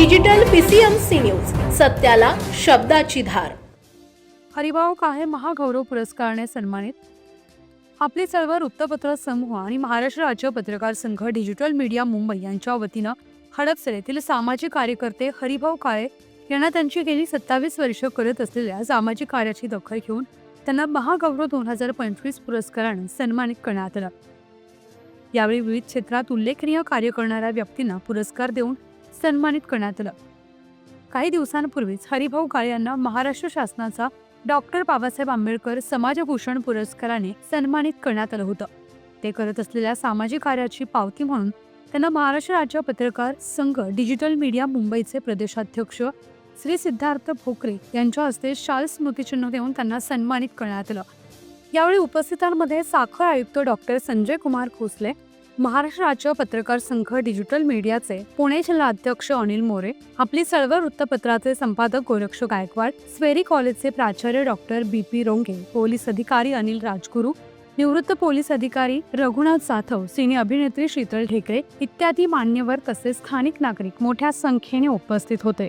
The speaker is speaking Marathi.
डिजिटल पीसीएमसी न्यूज सत्याला शब्दाची धार. हरिभाऊ काहे महागौरव पुरस्काराने सन्मानित? आपली चळवळ वृत्तपत्र समूह आणि महाराष्ट्र राज्य पत्रकार संघ डिजिटल मीडिया मुंबई यांच्या वतीनं हडपसर येथील सामाजिक कार्यकर्ते हरिभाऊ काळे यांना त्यांची गेली सत्तावीस वर्ष करत असलेल्या सामाजिक कार्याची दखल घेऊन त्यांना महागौरव दोन हजार पंचवीस पुरस्काराने सन्मानित करण्यात आलं. यावेळी विविध क्षेत्रात उल्लेखनीय कार्य करणाऱ्या व्यक्तींना पुरस्कार देऊन सन्मानित करण्यात आलं. काही दिवसांपूर्वीच हरिभाऊ काळे यांना महाराष्ट्र शासनाचा डॉक्टर बाबासाहेब आंबेडकर समाजभूषण पुरस्काराने सन्मानित करण्यात आलं होतं. ते करत असलेल्या सामाजिक कार्याची पावती म्हणून त्यांना महाराष्ट्र राज्य पत्रकार संघ डिजिटल मीडिया मुंबईचे प्रदेशाध्यक्ष श्री सिद्धार्थ भोकरे यांच्या हस्ते शाल स्मृतिचिन्ह देऊन त्यांना सन्मानित करण्यात आलं. यावेळी उपस्थितांमध्ये साखर आयुक्त डॉक्टर संजय कुमार खोसले महाराष्ट्र राज्य पत्रकार संघ डिजिटल मीडियाचे पुणे जिल्हा अध्यक्ष अनिल मोरे आपली चळवळ वृत्तपत्राचे संपादक गोरक्ष गायकवाड स्वेरी कॉलेजचे प्राचार्य doctor B P Ronge police अधिकारी अनिल राजगुरू निवृत्त पोलीस अधिकारी रघुनाथ जाधव सिने अभिनेत्री शीतल ठेकरे इत्यादी मान्यवर तसेच स्थानिक नागरिक मोठ्या संख्येने उपस्थित होते.